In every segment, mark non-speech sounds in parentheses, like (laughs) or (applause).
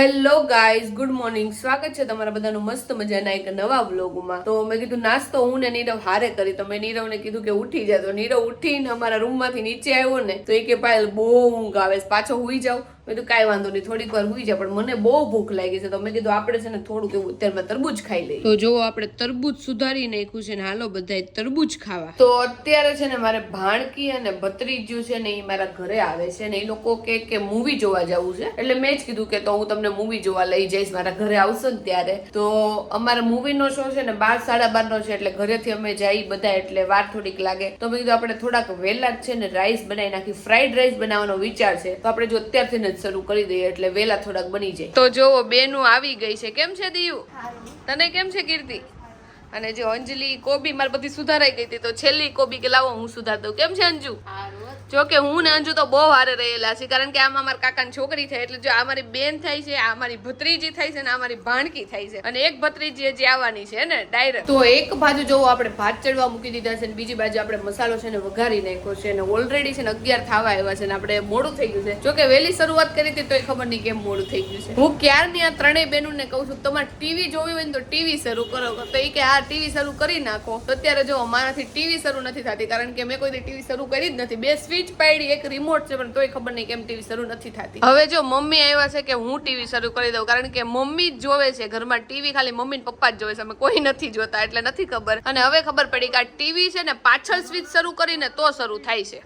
Hello guys, good morning. સ્વાગત છે તમારા બધાનું મસ્ત મજાના એક નવા વ્લોગમાં. તો મેં કીધું, નાસ્તો હું ને નીરવ હારે કરી. તો મેં નીરવને કીધું કે, ઉઠી જાય તો નીરવ ઉઠીને અમારા રૂમમાંથી નીચે આવ્યો ને, તો એ કે પાયલ બહુ ઊંઘ આવે પાછો હુઈ જાવ મેં કીધું કાંઈ વાંધો નહીં થોડીક વાર હુઈ જાય પણ મને બહુ ભૂખ લાગી છે. તો મેં કીધું આપણે છે ને થોડુંક એવું અત્યારમાં તરબૂચ ખાઈ લઈએ. તો જો આપણે તરબૂચ સુધારી નાખ્યું છે ને હાલો બધાય તરબૂચ ખાવા. તો અત્યારે છે ને મારે ભાણકી અને ભત્રીજ્યું છે ને એ મારા ઘરે આવે છે ને એ લોકો કે કે મૂવી જોવા જવું છે. એટલે મેં જ કીધું કે તો હું તમને મૂવી જોવા લઈ જઈશ મારા ઘરે આવશો ને ત્યારે. તો અમારા મૂવીનો શો છે ને બાર સાડા બાર નો છે એટલે ઘરેથી અમે જઈ બધા એટલે વાર થોડીક લાગે. તો મેં કીધું આપણે થોડાક વહેલા જ છે ને રાઈસ બનાવી નાખી. ફ્રાઈડ રાઈસ બનાવવાનો વિચાર છે. તો આપણે જો અત્યારથી શરૂ કરી દઈએ એટલે વેલા થોડાક બની જાય. તો જોવો બેનું આવી ગઈ છે. કેમ છે દિયુ? તને કેમ છે કીર્તિ? અને જો અંજલિ કોબી મારી બધી સુધારાઈ ગઈ હતી તો છેલ્લી કોબી કે લાવો હું સુધાર દઉં. કેમ છે અંજુ? જો કે હું ને અંજુ તો બહુ હારે રહેલા છે કારણ કે આમાં મારા કાકાની છોકરી થાય એટલે જો આ મારી બેન થાય છે, આ મારી ભત્રીજી થાય છે ને આ મારી ભાણકી થાય છે. અને એક ભત્રીજી હજી આવવાની છે ને ડાયરેક્ટ તો એક બાજુ જોવો આપણે ભાત ચડવા મૂકી દીધા છે ને બીજી બાજુ આપણે મસાલો છે ને વઘારી નાખ્યો છે ને ઓલરેડી છે ને અગિયાર થવા આવ્યા છે ને આપણે મોડું થઈ ગયું છે. જો કે વહેલી શરૂઆત કરી હતી તો એ ખબર નહીં કેમ મોડું થઈ ગયું છે. હું ક્યારની આ ત્રણેય બહેનોને કહું છું, તમારે ટીવી જોવી હોય ને તો ટીવી શરૂ કરો. તો એ કે આ ટીવી શરૂ કરી નાખો. તો અત્યારે જો મારાથી ટીવી શરૂ નથી થતી, કારણ કે મેં કોઈ ટીવી શરૂ કરી જ નથી. બે સ્વિચ પાડી, એક રિમોટ છે, પણ તોય ખબર નહીં કેમ ટીવી શરૂ નથી થતી. હવે જો મમ્મી આવ્યા છે કે હું ટીવી શરૂ કરી દઉં, કારણ કે મમ્મી જ જોવે છે ઘરમાં ટીવી ખાલી મમ્મી ને પપ્પા જ જોવે છે, અમે કોઈ નથી જોતા, એટલે નથી ખબર. અને હવે ખબર પડી કે આ ટીવી છે ને પાછળ સ્વિચ શરૂ કરીને તો શરૂ થાય છે.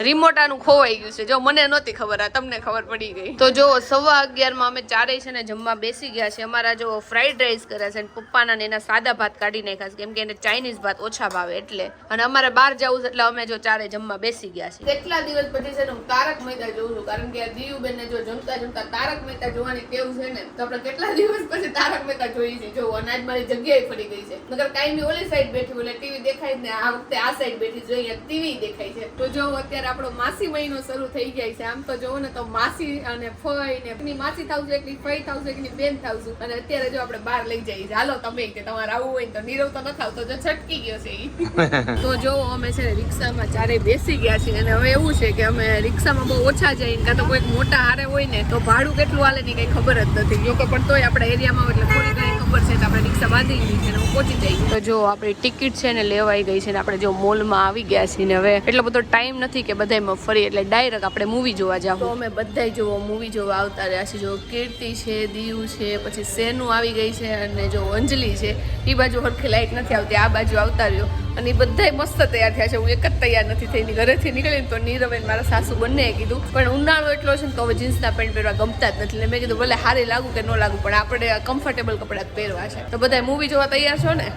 રિમોટ આનું ખોવાઈ ગયું છે. જો મને નહોતી ખબર, આ તમને ખબર પડી ગઈ. તો જો સવા અગિયારમાં અમે ચારેય છે ને જમવા બેસી ગયા છે અમારા જો ફ્રાઈડ રાઈસ કર્યા છે પપ્પાના ને એના સાદા ભાત કાઢી નાખ્યા છે. કેમ કે એને ચાઇનીઝ ભાત ઓછા ભાવે એટલે. અને અમારે બહાર જવું છે એટલે અમે જો ચારે જમવા બેસી ગયા છે કેટલા દિવસ પછી છે ને હું તારક મહેતા જોઉં છું? કારણ કે આ દિયુ બેન જો જમતા જમતા તારક મહેતા જોવાની ટેવ છે ને, તો આપણે કેટલા દિવસ પછી તારક મહેતા જોઈએ છીએ જો અનાજ મારી જગ્યાએ પડી ગઈ છે. નગર બી ઓલી સાઈડ બેઠી એટલે ટીવી દેખાય ને આ વખતે આ સાઈડ બેઠી જોઈએ, ટીવી દેખાય છે. તો જો અત્યારે આપણો માસી મહિનો શરૂ થઈ જાય છે. આમ તો જોવો ને તો માસી અને ફઈ ને એકની માસી થાવ છું એકની ફઈ થાવ છું એકની બેન થાવ છું. અને અત્યારે જો આપણે બહાર લઈ જઈએ છીએ. હાલો તમે કે તમારે આવવું હોય ને તો નીરવ તો ન થાવ તો જો છટકી ગયો છે (laughs) તો જો અમે છે રિક્ષામાં ચારે બેસી ગયા છીએ. અને હવે એવું છે કે અમે રિક્ષામાં બહુ ઓછા જઈએ કાં તો કોઈક મોટા હારે હોય ને તો ભાડું કેટલું હાલે ની કઈ ખબર જ નથી. જો કે પણ તોય આપણા એરિયામાં એટલે થોડી ખબર છે તો આપણે રિક્ષા બાંધી લીધી છે ને હું પહોંચી જઈએ તો જો આપણી ટિકિટ છે ને લેવાઈ ગઈ છે ને આપણે જો મોલમાં આવી ગયા છીએ ને હવે એટલો બધો ટાઈમ નથી કે બધાયમાં ફરી એટલે ડાયરેક્ટ આપણે મૂવી જોવા જાવ. તો અમે બધાય જોવો મૂવી જોવા આવતા રહ્યા છીએ. જો કીર્તિ છે દીવ છે પછી સેનું આવી ગઈ છે અને જો અંજલિ છે એ બાજુ હરખી લાઈટ નથી આવતી. આ બાજુ આવતા રહ્યો. અને એ બધાય મસ્ત તૈયાર થયા છે. હું એક જ તૈયાર નથી થઈને ઘરેથી નીકળીને તો નીરવે મારા સાસુ બંને કીધું. પણ ઉનાળો એટલો છે ને તો હવે જીન્સના પેન્ટ પહેરવા ગમતા જ નથી. મેં કીધું ભલે હારી લાગુ કે ન લાગુ પણ આપણે કમ્ફર્ટેબલ કપડાં જ પહેરવા છે. તો બધા મૂવી જોવા તૈયાર છો ને?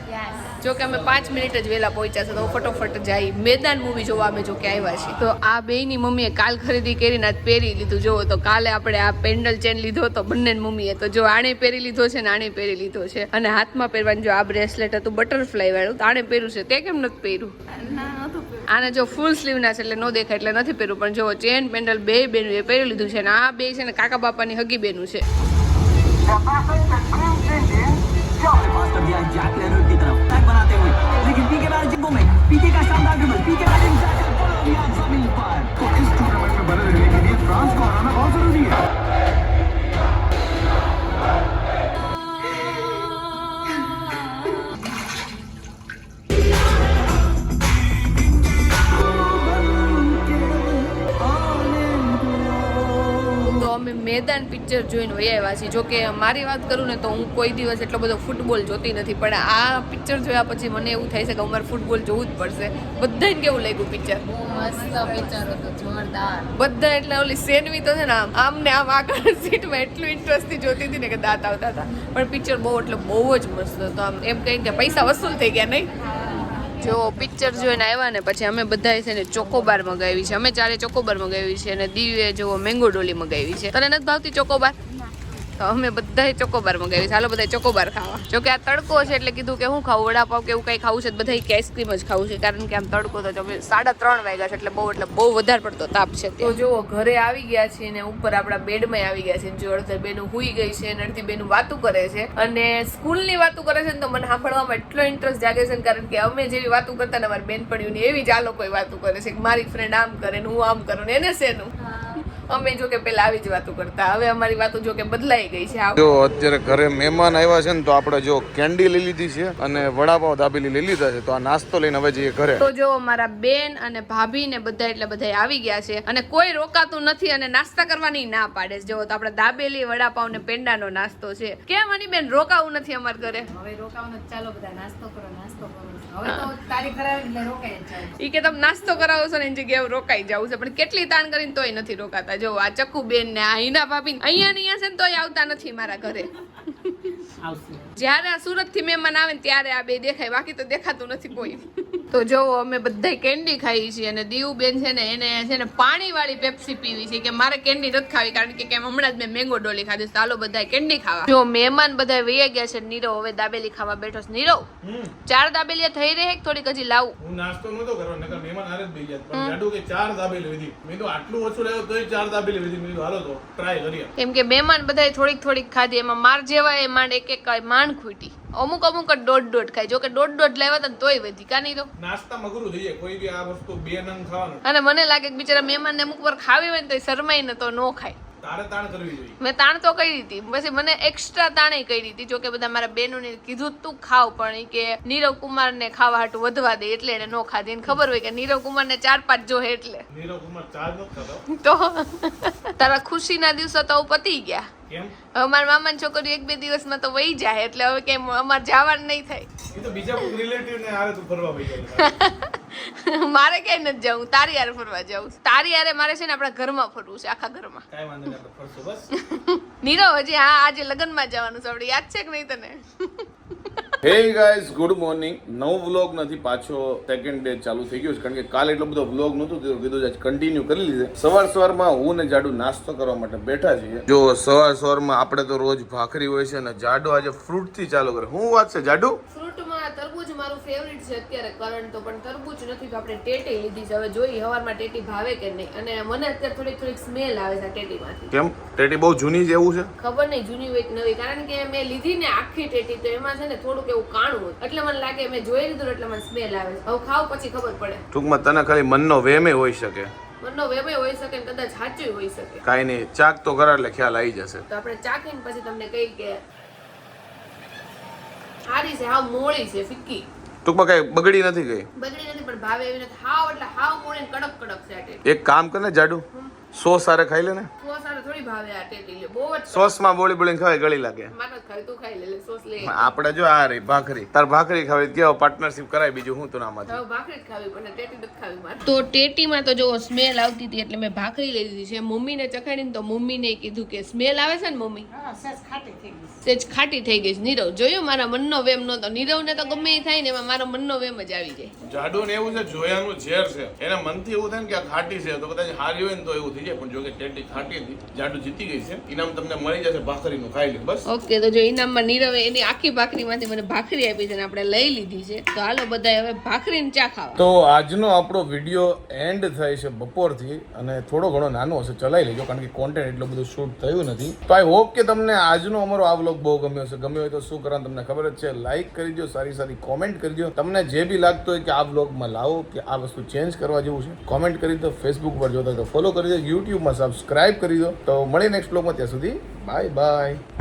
જો કે અમે પાંચ મિનિટ જ વહેલા પહોંચ્યા છે તો ફટોફટ જાય મેદાન મૂવી જોવા અમે જો કે આવ્યા છીએ. તો આ બેયની મમ્મીએ કાલ ખરીદી કરીને આજ પહેરી લીધું. જોવો તો કાલે આપણે આ પેન્ડલ ચેન લીધો તો બંને મમ્મીએ. તો જો આણે પહેરી લીધો છે ને આણે પહેરી લીધો છે. અને હાથમાં પહેરવાનું જો આ બ્રેસલેટ હતું બટરફ્લાય વાળું તો આણે પહેર્યું છે. તે કેમ નથી પહેર્યું? આને જો ફૂલ સ્લીવ ના છે એટલે ન દેખાય એટલે નથી પહેર્યું. પણ જો ચેન પેન્ડલ બે બેનું એ પહેરી લીધું છે અને આ બે છે ને કાકા બાપાની હગી બેનું છે. મેદાન પિક્ચર જોઈને વહી આવ્યા છીએ. જોકે મારી વાત કરું ને તો હું કોઈ દિવસ એટલો બધો ફૂટબોલ જોતી નથી પણ આ પિક્ચર જોયા પછી મને એવું થાય છે કે અમારે ફૂટબોલ જોવું જ પડશે. બધાને કેવું લાગ્યું પિક્ચર બધા એટલે ઓલી સેનવી તો છે ને આમ આમ ને આમ આગળ સીટમાં એટલું ઇન્ટરેસ્ટથી જોતી હતી ને કે દાંત આવતા હતા. પણ પિક્ચર બહુ એટલે બહુ જ મસ્ત હતો. આમ એમ કહીને પૈસા વસૂલ થઈ ગયા નહીં? જો પિક્ચર જોઈને આવ્યા ને પછી અમે બધાએ છે ને ચોકોબાર મગાવી છે. અમે ચારે ચોકોબાર મગાવી છે અને દીવે જો મેંગો ડોલી મગાવી છે. તને નથી ભાવતી ચોકોબાર? તો અમે બધાએ ચોકોબાર મગાવી ચાલો બધા ચોકોબાર ખાવા. જો કે આ તડકો છે એટલે કીધું કે હું ખાવું વડાપાવ કે એવું કંઈ ખાવું છે બધા કે આઈસ્ક્રીમ જ ખાવું છે. કારણ કે આમ તડકો તો અમે સાડા ત્રણ વાગ્યા છે એટલે બહુ એટલે બહુ વધારે પડતો તાપ છે તો જુઓ ઘરે આવી ગયા છે ને ઉપર આપણા બેડમાં આવી ગયા છે જો અડધે બેનું હુઈ ગઈ છે અને અડધી બેનું વાતું કરે છે અને સ્કૂલની વાતું કરે છે ને તો મને સાંભળવામાં એટલો ઇન્ટરેસ્ટ જાગે છે ને કારણ કે અમે જેવી વાતું કરતા ને અમારી બેનપણીઓની એવી જ આ લોકોએ વાતું કરે છે કે મારી ફ્રેન્ડ આમ કરે ને હું આમ કરું ને એને શેનું. અમે જો કે પેલા આવી જ વાતો કરતા. હવે અમારી વાતો જો કે બદલાઈ ગઈ છે. આ જો અત્યારે ઘરે મહેમાન આવ્યા છે ને તો આપણે જો કેન્ડી લઈ લીધી છે અને વડાપાવ દાબેલી લઈ લીધા છે. તો આ નાસ્તો લઈને હવે જઈએ ઘરે. તો જો મારા બેન અને ભાભી ને બધા એટલે બધા આવી ગયા છે અને કોઈ રોકાતું નથી અને નાસ્તા કરવાની ના પાડે છે. જો તો આપણે દાબેલી વડાપાવ ને પેંડાનો નાસ્તો છે. કેમ અની બેન રોકાવું નથી અમારા ઘરે? હવે રોકાવું જ ચાલો બધા નાસ્તો કરો નાસ્તો કરો. હવે તો તારીખ કરાવી એટલે રોકાઈ જાય ઈ કે તમે નાસ્તો કરાવો છો ને એની જગ્યાએ રોકાઈ જવું છે. પણ કેટલી તાણ કરીને તોય નથી રોકાતા. જો, આ ચક્કુ બેન ને આ હિના ભાભી અહીંયા અહીંયા છે ને તોય આવતા નથી મારા ઘરે. જ્યારે આ સુરતથી મહેમાન આવે ને ત્યારે આ બે દેખાય બાકી તો દેખાતું નથી કોઈ. તો જો અમે બધા કેન્ડી ખાઈ છીએ અને દીવબેન છે ને એને છે ને પાણી વાળી પેપ્સી પીવી છે કે મારે કેન્ડી નથી ખાવી કારણ કે કેમ હમણાં જ મેં મેંગો ડોલી ખાધી ચાલો બધા કેન્ડી ખાવા. જો મહેમાન બધા વૈયા ગયા છે નીરવ હવે દાબેલી ખાવા બેઠો છે. નીરવ ચાર દાબેલીયા થઈ રહે થોડીક હજી લાવું? હું નાસ્તો નતો કરવાનો નકર મહેમાન આરે જ બેસી જાત પણ જાડુ કે ચાર દાબેલી લીધી મેં તો આટલું ઓછું લાવ્યો તોય ચાર દાબેલી લીધી મેં હાલો તો ટ્રાય કરીએ. કેમ કે મહેમાન બધાય થોડીક થોડીક ખાધી એમાં માર જેવા એ માંડ એક એક માંડ ખૂટી. અમુક અમુક દોઢ દોઢ ખાય. જો કે દોઢ દોઢ લેવા તો તોય વધી. કા નહીં તો? નાસ્તા મગરું જોઈએ. કોઈ બી આ વસ્તુ બે નંગ ખાવાનું. અને મને લાગે કે બિચારા મહેમાનને અમુક વાર ખાવી હોય ને તો શરમાઈને તો નો ખાય. મેં તાણ તો કરી હતી પછી મને એક્સ્ટ્રા તાણે કરી હતી જોકે બધા મારા બહેનોને કીધું તું ખાવ પણ કે નીરવ કુમાર ને ખાવા હાટું વધવા દે એટલે એને નો ખાધી. ખબર હોય કે નીરવ કુમાર ને ચાર પાંચ જોહે એટલે. નીરવ કુમાર ચાર ખાતો તો (laughs) તારા ખુશીના દિવસો તો પતી ગયા. કેમ? હવે મારા મામાની છોકરી એક બે દિવસમાં તો વહી જાય એટલે હવે કેમ અમારે જવાનું નહીં થાય. તો બીજા રિલેટિવ ને હારે તું ફરવા ભાઈ (laughs) મારે ક્યાંય નથી જવું. તારી યારે ફરવા જવું. તારી યારે મારે છે ને આપણા ઘરમાં ફરવું છે આખા ઘરમાં. કાંઈ વાંધો નહીં આપણે ફરશું બસ. (laughs) નીરવ હજી હા આજે લગ્નમાં જવાનું છે આપણે યાદ છે કે નહીં તને? હે ગાઈઝ ગુડ મોર્નિંગ નવો વ્લોગ નથી પાછો સેકન્ડ ડે ચાલુ થઈ ગયો છે કારણ કે કાલે એટલો બધો વ્લોગ નહોતો તો કીધું આજ કન્ટિન્યુ કરી લીધે સવાર સવારમાં હું ને જાડુ નાસ્તો કરવા માટે બેઠા છીએ. જો સવાર સવારમાં આપણે તો રોજ ભાખરી હોય છે અને જાડુ આજે ફ્રૂટથી ચાલુ કરે. હું વાત છે જાડુ? મારું ફેવરિટ છે અત્યારે કરંટ તો પણ તરબૂચ નથી તો આપણે ટેટી લીધી છે. હવે જોઈએ હવારમાં ટેટી ભાવે કે નહીં? અને મને અત્યારે થોડીક થોડીક સ્મેલ આવે છે ટેટીમાંથી. કેમ? ટેટી બહુ જૂની જ એવું છે? ખબર નહીં જૂની હોય કે નવી. કારણ કે મેં લીધી ને આખી ટેટી તો એમાં છે ને થોડુંક એવું કાણું હોય. એટલે મને લાગે મેં જોઈ લીધું એટલે મને સ્મેલ આવે છે. હવે ખાવ પછી ખબર પડે. ટૂંકમાં તને ખાલી મનનો વેમે હોઈ શકે. મનનો વેમે હોઈ શકે કદાચ સાચું હોઈ શકે. કાંઈ નહીં ચાક તો કરા એટલે ખ્યાલ આવી જશે. તો આપણે ચાકીને પછી તમને કહી કે સારી છે હાવ મોળી છે ફિક્કી. ટૂંકમાં કઈ બગડી નથી ગઈ. બગડી નથી પણ ભાવે એવી નથી. હાવ એટલે હાવ મોળી કડક કડક છે એક કામ કર ને જાડુ સો સારે ખાઈ લે ને. ભાવે આ ટેટી લે બહુ જ સોસમાં બોળી બોલીને ખવાય ગળી લાગે. મારે નથી તું ખાઈ લે લે સોસ લે. આપણે જો આ રહી ભાખરી. તાર ભાખરી ખાવી કેવો પાર્ટનરશિપ કરાય બીજું હું તો નામાં હવે ભાખરી ખાવી પણ ટેટી નથી ખાવી મારે. તો ટેટીમાં તો જો સ્મેલ આવતી હતી એટલે મેં ભાખરી લઈ લીધી છે. મમ્મીને ચખાડીને તો મમ્મીને કીધું કે સ્મેલ આવે છે ને મમ્મી? સેજ ખાટી થઈ ગઈ છે. નીરવ જોયું? મારા મનનો વેમ નહોતો. નીરવને તો ગમે એ થાય ને એમાં મારો મનનો વેમ જ આવી જાય. જાડુ ને એવું છે જોયાનું ઝેર છે. એના મનથી એવું થાય ને કે આ ખાટી છે તો કદાચ હારી હોય ને તો એવું થઈ જાય. પણ જો કે ટેટી ખાટી હતી જાડુ જીતી ગઈ છે. ઇનામ તમને મળી જશે ભાખરીનું ખાઈ લે બસ. ઓકે તો જો ઇનામમાં નીરવે એની આખી ભાખરીમાંથી મને ભાખરી આપી છે ને આપણે લઈ લીધી છે. તો હાલો બધા હવે ભાખરીને ચા ખાવા. તો આજનો આપણો વીડિયો એન્ડ થાય છે બપોરથી અને થોડો ઘણો નાનો હશે ચલાવી લેજો કારણ કે કોન્ટેન્ટ એટલું બધું શૂટ થયું નથી. તો આઈ હોપ કે તમને આજનો અમારો આ વ્લોગ બહુ ગમ્યો હશે. ગમ્યો હોય તો શું કરવાનું તમને ખબર જ છે લાઈક કરી દો સારી સારી કોમેન્ટ કરી દો તમને જે બી લાગતું હોય કે આ વ્લોગમાં લાવો કે આ વસ્તુ ચેન્જ કરવા જેવું છે કોમેન્ટ કરી દો ફેસબુક પર જોતા હોય તો ફોલો કરી દો યુટ્યુબમાં સબસ્ક્રાઇબ કરી દો તો મળીએ નેક્સ્ટ બ્લોગમાં ત્યાં સુધી બાય બાય